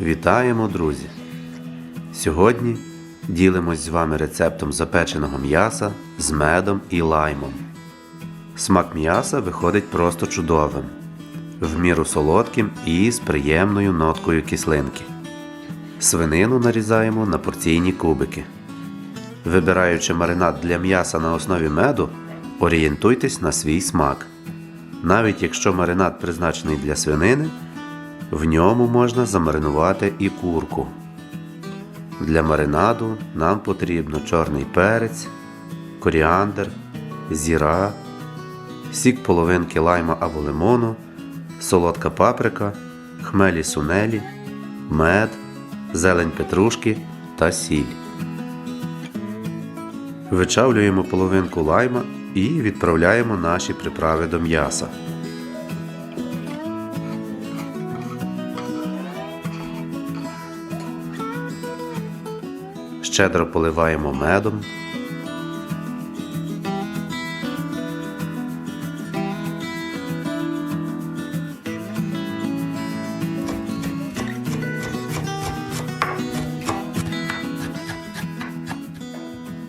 Вітаємо, друзі! Сьогодні ділимось з вами рецептом запеченого м'яса з медом і лаймом. Смак м'яса виходить просто чудовим, в міру солодким і з приємною ноткою кислинки. Свинину нарізаємо на порційні кубики. Вибираючи маринад для м'яса на основі меду, орієнтуйтесь на свій смак. Навіть якщо маринад призначений для свинини, в ньому можна замаринувати і курку. Для маринаду нам потрібно чорний перець, коріандр, зіра, сік половинки лайма або лимону, солодка паприка, хмелі сунелі, мед, зелень петрушки та сіль. Вичавлюємо половинку лайма і відправляємо наші приправи до м'яса. Щедро поливаємо медом.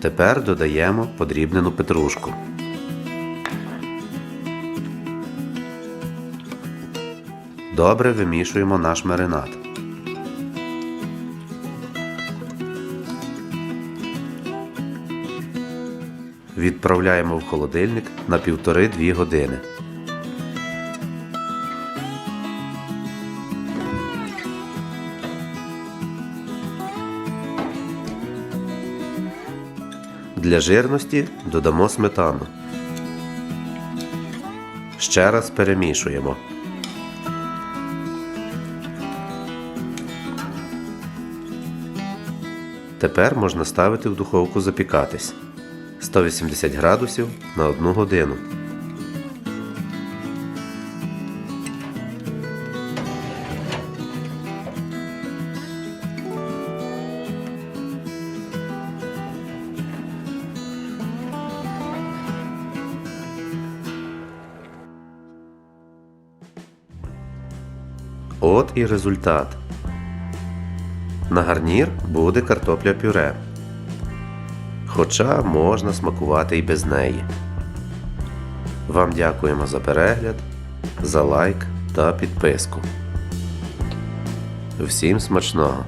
Тепер додаємо подрібнену петрушку. Добре вимішуємо наш маринад. Відправляємо в холодильник на 1,5-2 години. Для жирності додамо сметану. Ще раз перемішуємо. Тепер можна ставити в духовку запікатись 180 градусів на 1 годину. От і результат. На гарнір буде картопля пюре. Хоча можна смакувати і без неї. Вам дякуємо за перегляд, за лайк та підписку. Всім смачного!